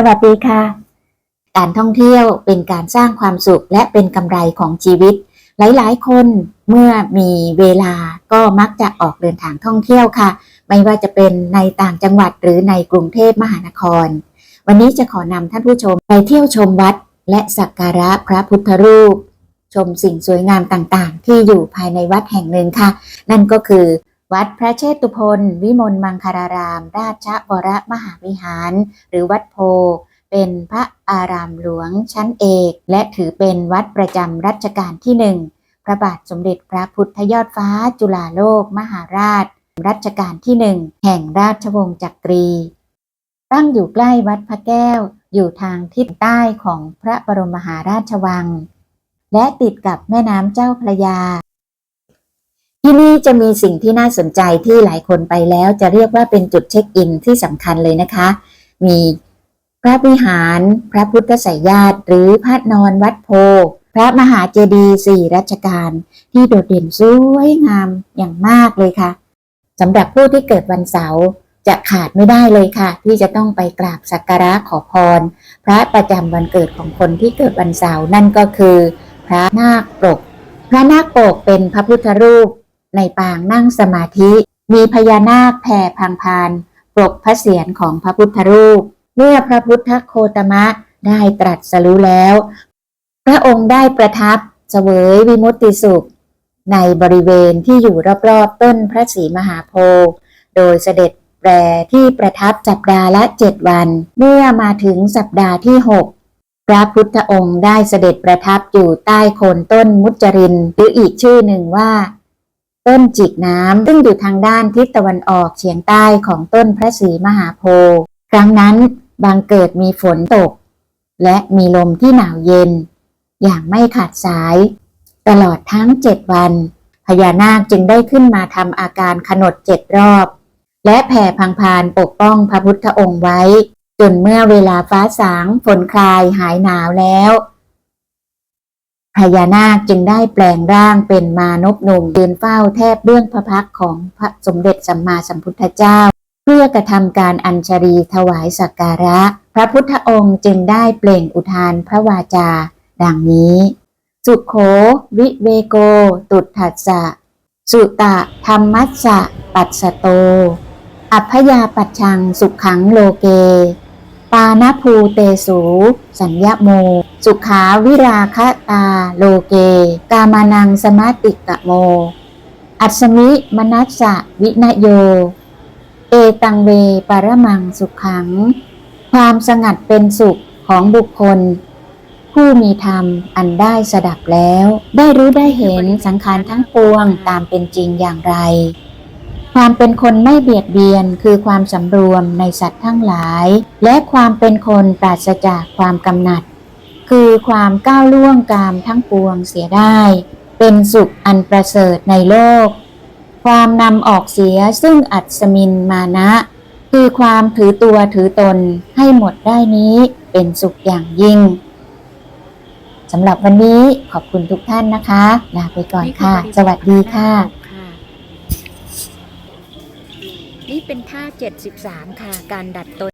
สวัสดีค่ะ การท่องเที่ยวเป็นการสร้างความสุขและเป็นกำไรของชีวิต หลาย ๆ คนเมื่อมีเวลาก็มักจะออกเดินทางท่องเที่ยวค่ะ ไม่ว่าจะเป็นในต่างจังหวัดหรือในกรุงเทพมหานคร วันนี้จะขอนำท่านผู้ชมไปเที่ยวชมวัด และสักการะพระพุทธรูป ชมสิ่งสวยงามต่าง ๆ ที่อยู่ภายในวัดแห่งหนึ่งค่ะ นั่นก็คือ วัดพระเชตุพนวิมลมังคาราราม ราชวรมหาวิหาร หรือวัดโพ เป็นพระอารามหลวงชั้นเอก และถือเป็นวัดประจำรัชกาลที่หนึ่งพระบาทสมเด็จพระพุทธยอดฟ้าจุฬาโลกมหาราช รัชกาลที่หนึ่งแห่งราชวงศ์จักรี ตั้งอยู่ใกล้วัดพระแก้ว อยู่ทางทิศใต้ของพระบรมมหาราชวัง และติดกับแม่น้ำเจ้าพระยา ที่นี่จะมีสิ่งที่น่าสนใจที่หลายคนไปแล้วจะเรียกว่าเป็นจุดเช็คอินที่สำคัญเลยนะคะ มีพระวิหาร พระพุทธสยญาติหรือพระนอนวัดโพ พระมหาเจดีย์สี่รัชกาลที่โดดเด่นสวยงามอย่างมากเลยค่ะสำหรับผู้ที่เกิดวันเสาร์จะขาดไม่ได้เลยค่ะ ที่จะต้องไปกราบสักการะขอพร พระประจำวันเกิดของคนที่เกิดวันเสาร์นั่นก็คือ พระนาคปก พระนาคปกเป็นพระพุทธรูป ในปางนั่งสมาธิ มีพญานาคแผ่พังพานปกพระเศียรของพระพุทธรูป เมื่อพระพุทธโคตมะได้ตรัสรู้แล้ว พระองค์ได้ประทับเสวยวิมุตติสุข ในบริเวณที่อยู่รอบๆต้นพระศรีมหาโพธิ์โดยเสด็จแปรที่ประทับสัปดาห์ละเจ็ดวัน เมื่อมาถึงสัปดาห์ที่หกพระพุทธองค์ได้เสด็จประทับอยู่ใต้โคนต้นมุจรินหรืออีกชื่อหนึ่งว่า ต้นจิกน้ำซึ่งอยู่ทางด้านทิศตะวันออกเฉียงใต้ของต้นพระศรีมหาโพธิ์ครั้งนั้นบางเกิดมีฝนตก และมีลมที่หนาวเย็น อย่างไม่ขาดสาย ตลอดทั้งเจ็ดวัน พญานาคจึงได้ขึ้นมาทำอาการขนดเจ็ดรอบ และแผ่พังพานปกป้องพระพุทธองค์ไว้ จนเมื่อเวลาฟ้าสางฝนคลายหายหนาวแล้ว พญานาคจึงได้แปลงร่างเป็นมานพหนุ่มยืนเฝ้าแทบเบื้องพระพักของพระสมเด็จสัมมาสัมพุทธเจ้า เพื่อกระทำการอัญชลีถวายสักการะ พระพุทธองค์จึงได้เปล่งอุทานพระวาจา ดังนี้ สุโข วิเวโก ตุถัสสะ สุตะธรรมัสสะ ปัสสโต อัพยาปัจชังสุขังโลเก ปานภูเตสู สัญญโม สุขาวิราคตาโลเก กามานังสมาติกะโม อัศมิมนัสสะวินโย เอตังเวปรมังสุขัง ความสงัดเป็นสุขของบุคคล ผู้มีธรรมอันได้สดับแล้ว ได้รู้ได้เห็นสังขารทั้งปวงตามเป็นจริงอย่างไร ความเป็นคนไม่เบียดเบียนคือความสำรวมในสัตว์ทั้งหลาย และความเป็นคนปราศจากความกำหนัด คือความก้าวล่วงกามทั้งปวงเสียได้ เป็นสุขอันประเสริฐในโลก ความนำออกเสียซึ่งอัศมินมานะ คือความถือตัวถือตนให้หมดได้นี้เป็นสุขอย่างยิ่งสำหรับวันนี้ขอบคุณทุกท่านนะคะ ลาไปก่อนค่ะ สวัสดีค่ะ นี่เป็นท่า 73 ค่ะ การดัดตน